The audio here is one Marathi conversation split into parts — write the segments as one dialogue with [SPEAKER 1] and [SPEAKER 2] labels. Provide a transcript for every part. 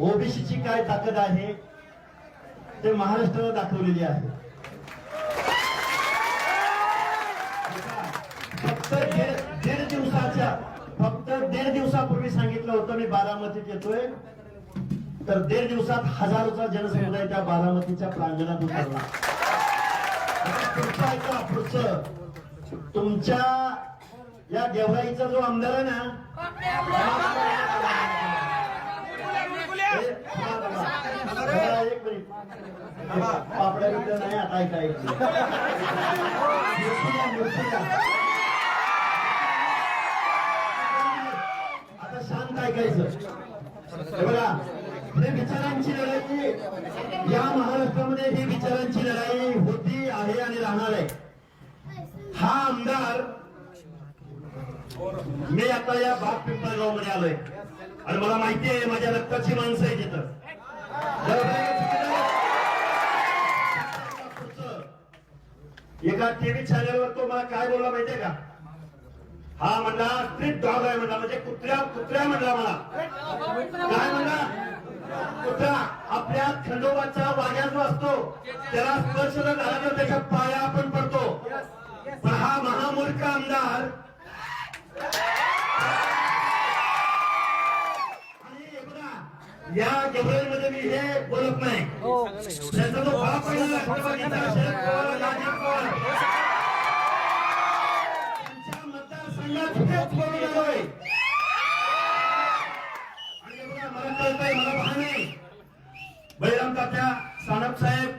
[SPEAKER 1] ओबीसीची काय ताकद आहे ते महाराष्ट्राला दाखवलेली आहे. फक्त दीड दीड दिवसाच्या फक्त दीड दिवसापूर्वी सांगितलं होतं मी बारामतीत येतोय. तर दीड दिवसात हजारोचा जनसमुदाय त्या बारामतीच्या प्रांगणात उतरला. पुढचं ऐका पुढचं. तुमच्या या गेवराईचा जो आमदार आहे ना एक मिनिट पापड्या बिपड्या नाही आता ऐका आता शांत ऐकायचं बघा हे विचारांची लढाई या महाराष्ट्रामध्ये ही विचारांची लढाई होती आहे आणि राहणार आहे हा आमदार मी आता या भाग पिंपळगावमध्ये आलोय. आणि मला माहिती आहे माझ्या रक्ताची माणसं आहे तिथं एका टीव्ही चॅनलवर तो मला काय बोलला माहितीये का? हा म्हणला स्ट्रीट डॉग आहे म्हणला म्हणजे कुत्र्या कुत्र्या म्हणला मला. काय म्हणला? कुत्रा आपल्या खंडोबाचा वाघ्या जो असतो त्याला स्पर्श न झाला तर त्याच्या पाया आपण पडतो. पण हा महामूर्ख आमदार आणि या गेवराईमध्ये हे बोलत नाही. त्याचा जो बाप आहे ना, राष्ट्रवादीचा शरद पवार अजित पवार त्यांच्या मतदारसंघात हेच बोलून आलोय. आणि हे बघा, मला कळतंय मला भान आहे. बळीराम तात्या सानप साहेब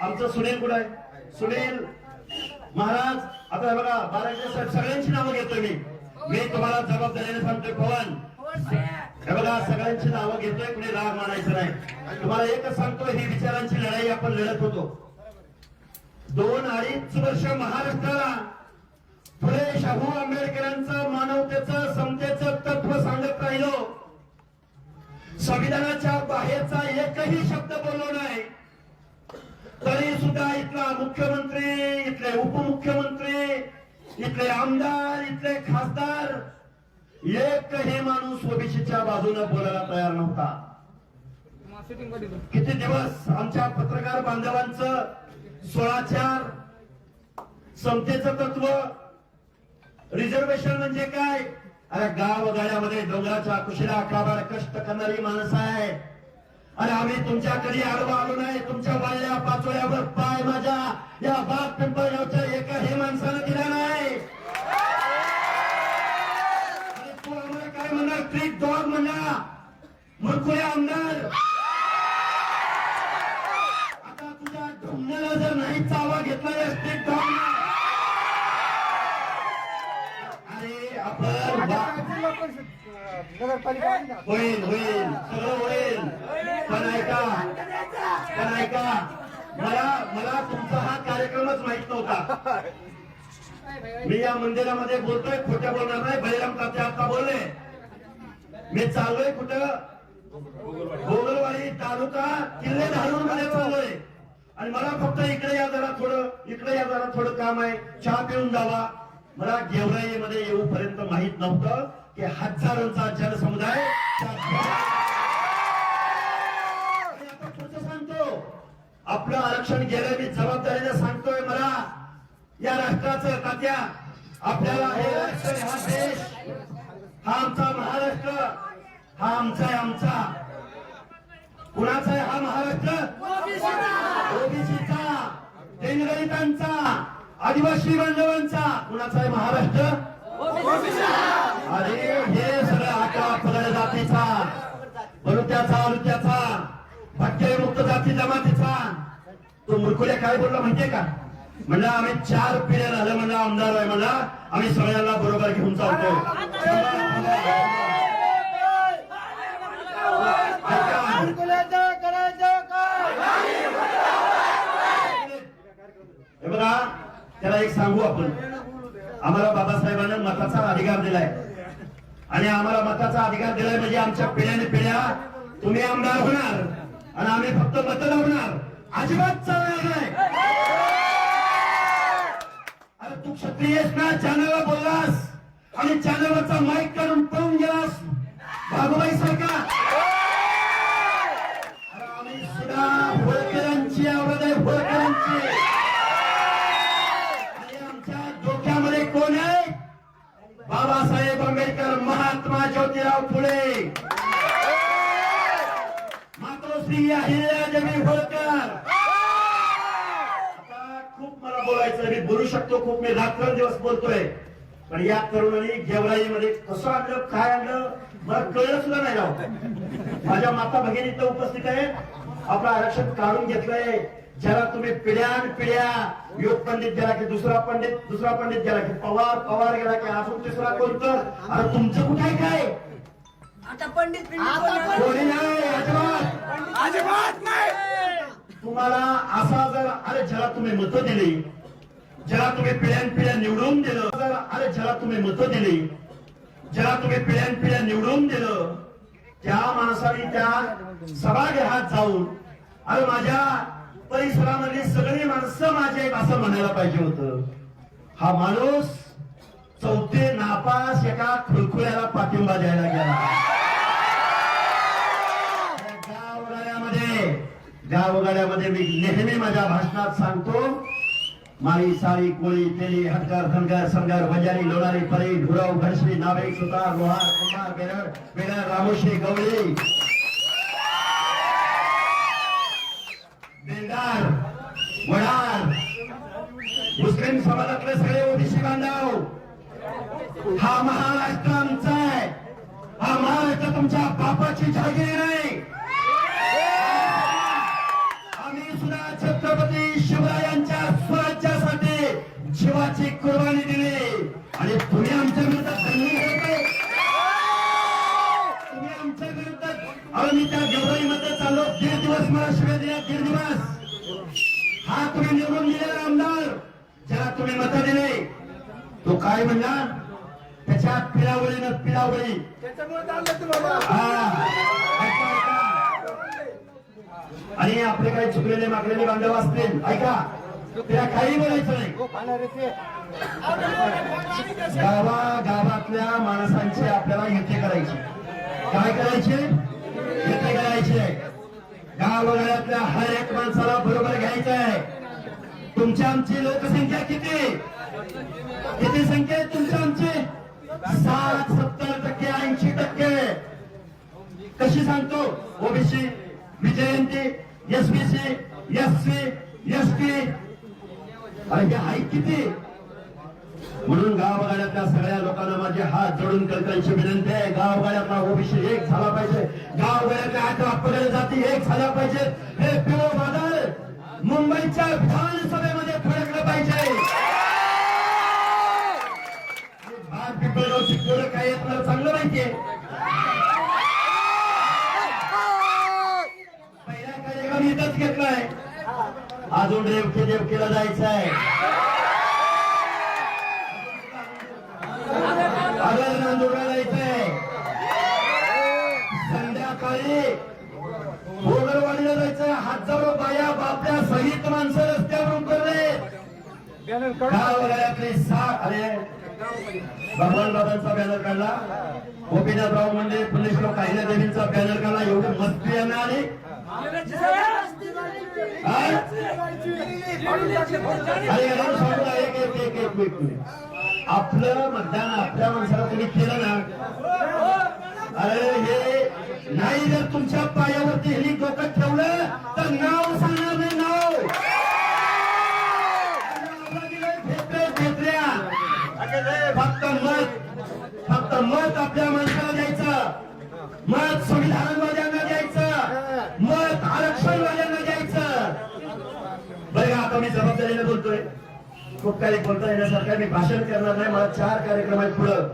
[SPEAKER 1] आमचं सुनील कुठं आहे? सुनील महाराज आता हे बघा बालाजी साहेब सगळ्यांची नावं घेतोय मी. मी तुम्हाला जबाबदारीने सांगतोय पवन. हे बघा सगळ्यांची नावं घेतोय कुणी राग मानायचं नाही. तुम्हाला एकच सांगतोय ही विचारांची लढाई आपण लढत होतो. दोन अडीच वर्ष महाराष्ट्राला फुले शाहू आंबेडकरांचं मानवतेचं समतेचं तत्व सांगत राहिलो. संविधानाच्या बाहेरचा एकही शब्द बोललो नाही. तरी सुद्धा इथला मुख्यमंत्री इथले उपमुख्यमंत्री इथले आमदार इथले खासदार एकही माणूस ओबीसीच्या बाजूने बोलायला तयार नव्हता. किती दिवस आमच्या पत्रकार बांधवांचं सोळाचार समतेचं तत्व रिझर्वेशन म्हणजे काय? अरे गाव गाड्यामध्ये डोंगराच्या कुशीला काबार कष्ट करणारी माणसं आहे आणि आम्ही तुमच्या कधी आडवा आलो नाही? तुमच्या वाळल्या पाचोळ्यावर पाय माझ्या. या बाग पिंपळगावच्या एकाही माणसानं दिला नाही. ट्रीट डॉग म्हणला मुरकुळे आमदार. आता तुझ्या ढोंगण्याला जर नाही चावा घेतला या स्ट्रीट डॉग अरे आपण होईल होईल. सगळं होईल. पण ऐका पण ऐका. मला मला तुमचा हा कार्यक्रमच माहीत नव्हता. मी या मंदिरामध्ये बोलतोय खोटं बोलणार नाही. बळीराम तात्या आता बोलले. मी चाललोय कुठं? गोगलवाडी तालुका किल्ले धारून मध्ये चाललोय. आणि मला फक्त इकडे या जरा थोडं इकडे या जरा थोडं काम आहे. चहा पिऊन जावा. मला गेवराईमध्ये येऊपर्यंत माहीत नव्हतं की हजारोंचा जनसमुदाय सांगतो. आपलं आरक्षण गेलं मी जबाबदारीने सांगतोय मला. या राष्ट्राचं तात्या आपल्याला हे राष्ट्र हा देश हा आमचा महाराष्ट्र हा आमचा आहे आमचा. कुणाचा आहे हा महाराष्ट्र? ओबीसीचा. दिनदलितांचा आदिवासी बांधवांचा. कुणाचा आहे महाराष्ट्र? अरे हे सगळं आका पगड जातीचा. बलुत्याचा अलुत्याचा भटके मुक्त जाती जमातीचा. तो मुरकुल्या काय बोलला माहितीये का? म्हणलं आम्ही चार पिढ्या झालं म्हणलं आमदार आहे म्हणला. आम्ही सगळ्यांना बरोबर घेऊन चालतो हे बघा त्याला एक सांगू आपण. आम्हाला बाबासाहेबांना मताचा अधिकार दिलाय. आणि आम्हाला मताचा अधिकार दिलाय म्हणजे आमच्या पिढ्याने पिढ्या तुम्ही आमदार होणार. आणि आम्ही फक्त मत लावणार अजिबात चालणार नाही. अरे ना? चॅनलला बोललास. आणि चॅनलचा माईक काढून पळून गेलास. बाबूबाई सरकार शकतो खूप मी रात्र दिवस बोलतोय. पण या तरुणांनी गेवराईमध्ये कसं आणलं काय आणलं मला कळलं सुद्धा नाही राव. माझ्या माता भगिनी इथं उपस्थित आहेत. आपलं आरक्षण काढून घेतलंय. ज्याला तुम्ही पिढ्यान पिढ्या योग पंडित गेला की दुसरा पंडित दुसरा पंडित गेला की पवार पवार गेला की अजून तिसरा कोणतं अरे तुमचं कुठे आहे काय?
[SPEAKER 2] आता पंडित
[SPEAKER 1] कोणी नाही अजिबात.
[SPEAKER 2] अजिबात नाही.
[SPEAKER 1] तुम्हाला असा जर अरे ज्याला तुम्ही मतं दिली ज्याला तुम्ही पिढ्यान पिढ्या निवडून दिलं अरे ज्याला तुम्ही मतं दिली ज्याला तुम्ही पिढ्यान पिढ्या निवडून दिलं त्या माणसाने त्या सभागृहात जाऊन अरे माझ्या परिसरामधली सगळी माणसं माझे असं म्हणायला पाहिजे होतं. हा माणूस चौथे नापास एका खुळखुळ्याला पाठिंबा द्यायला गेला. गावगाड्यामध्ये गावगाड्यामध्ये मी नेहमी माझ्या भाषणात सांगतो माळी साळी कोळी तेली हटकर धनगर संगर बंजारी लोणारी परी ढुरव घरश्री नावे सुतार लोहार कुंभार बेरड बेरड रामोशी गवळी. बेंदार वडार मुस्लिम समाजातले सगळे ओबीसी बांधव हा महाराष्ट्र आमचा आहे. हा महाराष्ट्र तुमच्या बापाची जागीर नाही. आम्ही सुद्धा छत्रपती शिवरायांच्या जीवाची कुर्बानी दिली. आणि तुम्ही आमच्या विरोधात दंगली करताय तुम्ही आमच्या विरोधात अहो मी त्या गेवराईमध्ये चाललो. दीड दिवस मला शिवाय दिल्या. दीड दिवस. हा तुम्ही निवडून दिलेला आमदार ज्याला तुम्ही मत दिले. तो काय म्हणला? त्याच्या पिळावळीनं पिळावळी. आणि आपले काही चुकलेले मागलेले बांधव असतील ऐका. काही बोलायचं नाही.
[SPEAKER 3] हो
[SPEAKER 1] गावा गावातल्या माणसांची आपल्याला युती करायची. काय करायचे? युती करायची. गावगाड्यातल्या हर एक माणसाला बरोबर घ्यायचं आहे. तुमच्या आमची लोकसंख्या किती? किती संख्या आहे तुमच्या आमची? साठ सत्तर टक्के ऐंशी टक्के. कशी सांगतो? ओबीसी विजयंती एसबीसी एस सी आणि हे ऐक किती? म्हणून गावगाड्यातल्या सगळ्या लोकांना माझे हात जोडून कलकांची विनंती आहे. गावगाड्यातला ओबीसी एक झाला पाहिजे. गावगाड्यातल्या अठरा पगड जाती एक झाल्या पाहिजे. हे पिओ बादल मुंबईच्या विधानसभेमध्ये फडकलं पाहिजे. पिंपळगावची पोरं काय येत मला चांगलं माहितीये पहिल्या कार्यक्रम इथंच घेतलाय. अजून रेवके देवकेला जायचं आहे जायचंय. संध्याकाळी भोगरवाडीला जायचंय. हजारो बाया बापल्या सहित माणसं रस्त्यावरून करले
[SPEAKER 3] बॅनर काढून
[SPEAKER 1] गावगाड्यातले सात अरे भगवान बाबांचा बॅनर काढला. गोपीनाथराव मुंडे पुण्यश्लोक काहिल्या देवींचा बॅनर काढला. एवढी मस्ती यांना आली आपलं मतदान आपल्या माणसाला तुम्ही केलं ना? अरे हे नाही जर तुमच्या पायावरती हे डोकं ठेवलं तर नाव सांगणार नाही नाव. फक्त मत फक्त मत आपल्या माणसाला द्यायचं. मत संविधानामध्ये खूप काही बोलता येण्यासारखं मी भाषण करणार नाही मला चार कार्यक्रम आहेत पुढं.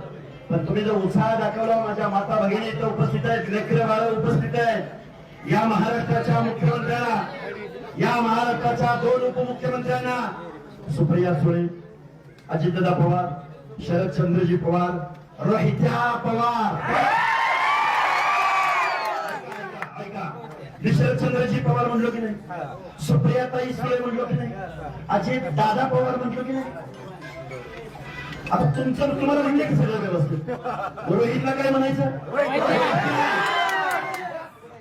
[SPEAKER 1] पण तुम्ही जो उत्साह दाखवला माझ्या माता भगिनी इथं उपस्थित आहेत लेकर बाळ उपस्थित आहेत. या महाराष्ट्राच्या मुख्यमंत्र्यांना या महाराष्ट्राच्या दोन उपमुख्यमंत्र्यांना सुप्रिया सुळे अजितदादा पवार शरदचंद्रजी पवार रोहित्या पवार. मी शरदचंद्रजी पवार म्हणलो की नाही? सुप्रियाताई सुळे म्हणलो की नाही? अजित दादा पवार म्हणलो की नाही? आता तुमचं तुम्हाला म्हणले की सगळं व्यवस्थित? रोहितला काय म्हणायचं?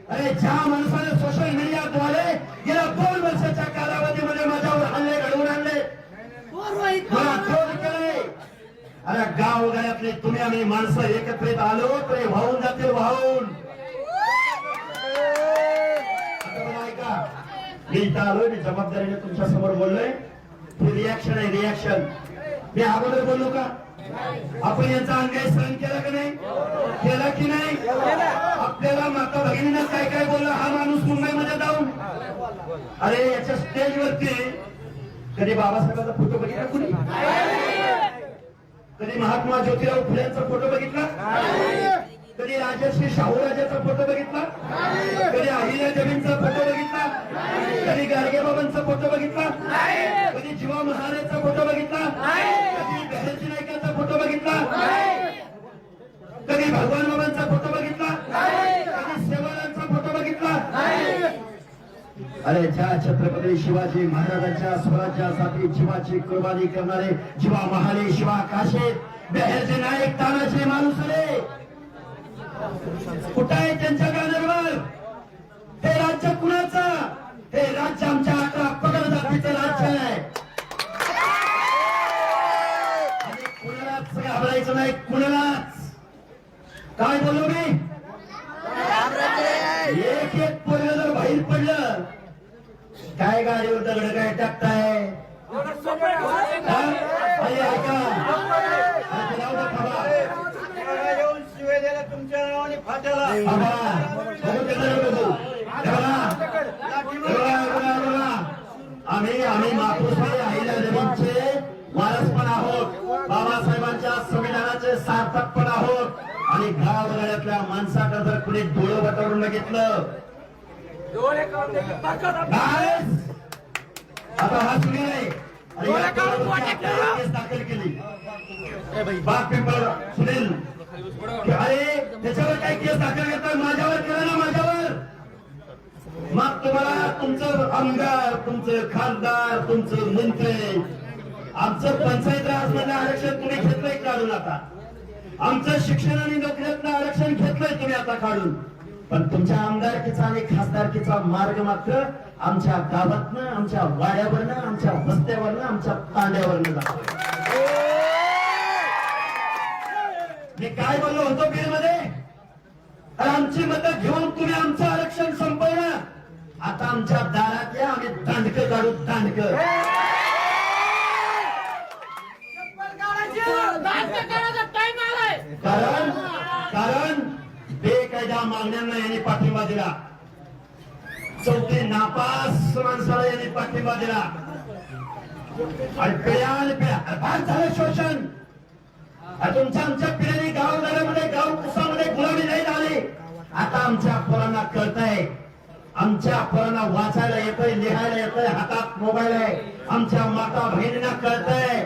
[SPEAKER 1] अरे ज्या माणसाने सोशल मीडियाद्वारे गेल्या दोन वर्षाच्या कालावधीमध्ये माझ्यावर हल्ले घडवून आणले. मला ट्रोल केले अरे गाव गळ्यातले तुम्ही आम्ही आम्ही माणसं एकत्रित आलो तरी वाहून जातील वाहून आता बघा ऐका मी इथं आलोय मी जबाबदारीने तुमच्यासमोर बोललोय. हे रिॲक्शन आहे रिॲक्शन मी अगोदर बोललो का? आपण यांचा अन्याय सहन केला का नाही? केला की नाही? आपल्याला माता भगिनीनं काय काय बोललं हा माणूस मुंबईमध्ये जाऊन. अरे याच्या स्टेजवरती कधी बाबासाहेबांचा फोटो बघितला कुणी? कधी महात्मा ज्योतिराव फुल्यांचा फोटो बघितला? कधी राजर्षी शाहूराजाचा फोटो बघितला? कधी अहिल्या जमीनचा फोटो बघितला? कधी गाडगे बाबांचा फोटो बघितला? कधी जीवा महाराजांचा फोटो बघितला? कधी बहरजी नाईकांचा फोटो बघितला? कधी भगवान बाबांचा फोटो बघितला? कधी सेवालांचा फोटो बघितला? अरे ज्या छत्रपती शिवाजी महाराजांच्या स्वराज्यासाठी जीवाची कुर्बानी करणारे जीवा महाले शिवा काशे बेहरचे नायक तानाचे माणूस रे कुठं आहे त्यांच्या बॅनरवर हे राज्य कुणाचं? काय गाडीवर दगड काय टाकताय?
[SPEAKER 3] तुमच्या नावाने फाट्याला
[SPEAKER 1] आम्ही आम्ही मातृश्री अहिल्या देवींचे वारस पण आहोत. बाबासाहेबांच्या संविधानाचे सार्थक पण आहोत. आणि गावगाड्यातल्या माणसाकडे जर कुणी डोळं वटवून घेतलं आता हा सुनील आहे. आणि या पोरावरती आपल्याला केस दाखल केली. बाग पेपर सुनील अरे त्याच्यावर काय केस दाखल करतात माझ्यावर केलं ना माझ्यावर. मग तुम्हाला तुमचं आमदार तुमचं खासदार तुमचं मंत्री. आमचं पंचायत राज मधलं आरक्षण तुम्ही घेतलंय काढून आता. आमचं शिक्षण आणि नोकऱ्यातलं आरक्षण घेतलंय तुम्ही आता काढून. पण तुमच्या आमदारकीचा आणि खासदारकीचा मार्ग मात्र आमच्या गावातनं आमच्या वाड्यावरनं आमच्या वस्त्यावरनं आमच्या तांड्यावरनं जातो मी काय बोललो होतो बीडमध्ये आमची मतं घेऊन तुम्ही आमचं आरक्षण संपवलं. आता आमच्या दारात या आम्ही दांडक काढू दांडक. कारण कारण बेकायदा मागण्यांना यांनी पाठिंबा दिला. चौथे नापास माणसाला यांनी पाठिंबा दिला. आणि पिढ्या आणि पिढ्या फार झालं शोषण. तुमच्या आमच्या पिढ्याने गावगाड्यामध्ये गाव कुसामध्ये गुलामी नाही झाली. आता आमच्या पोरांना कळतंय. आमच्या पोरांना वाचायला येतंय लिहायला येतंय हातात मोबाईल आहे. आमच्या माता बहिणींना कळतंय.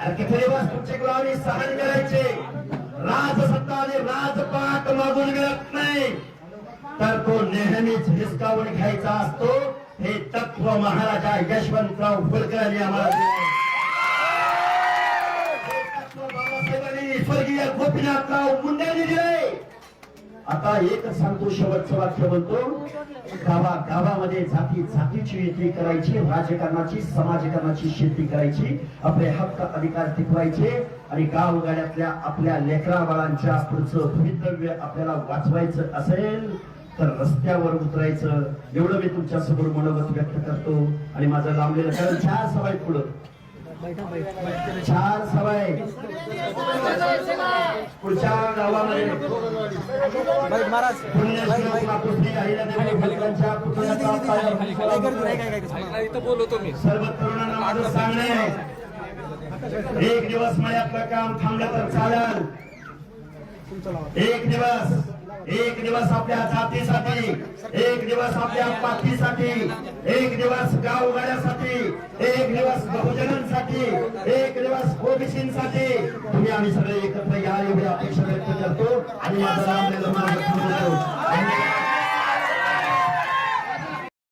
[SPEAKER 1] अरे किती दिवस तुमची गुलामी सहन करायचे? राजसत्ता आणि राजपाट मागून गेलं. नाही. तर तो नेहमीच हिसकावून घ्यायचा असतो. हे तत्व महाराजा यशवंतराव फुलकर आम्हाला दिलंय. बाबासाहेबांनी स्वर्गीय गोपीनाथराव मुंडेंनी दिले. आता एक सांगतो शेवटचं वाक्य बोलतो. गावा गावामध्ये जाती जातीची विक्री करायची राजकारणाची समाजकारणाची शेती करायची आपले हक्क अधिकार टिकवायचे आणि गाव गाड्यातल्या आपल्या लेकरा बाळांच्या पुढचं भवितव्य आपल्याला वाचवायचं असेल तर रस्त्यावर उतरायचं. एवढं मी तुमच्यासमोर मनोगत व्यक्त करतो. आणि माझं लांबलेलं कारण चार सवाय पुढं चार सवाय पुढच्या गावामध्ये
[SPEAKER 4] बोलवतो मी.
[SPEAKER 1] सर्व तरुणांना माझं सांगणं एक दिवस मळ्यातलं काम थांबलं तर चालेल. एक दिवस. एक दिवस आपल्या जातीसाठी एक दिवस आपल्या पाठीसाठी एक दिवस गावगाड्यासाठी एक दिवस बहुजनांसाठी एक दिवस ओबीसीसाठी. तुम्ही आम्ही सगळे एकत्र या एवढी अपेक्षा व्यक्त करतो आणि माझा निर्माण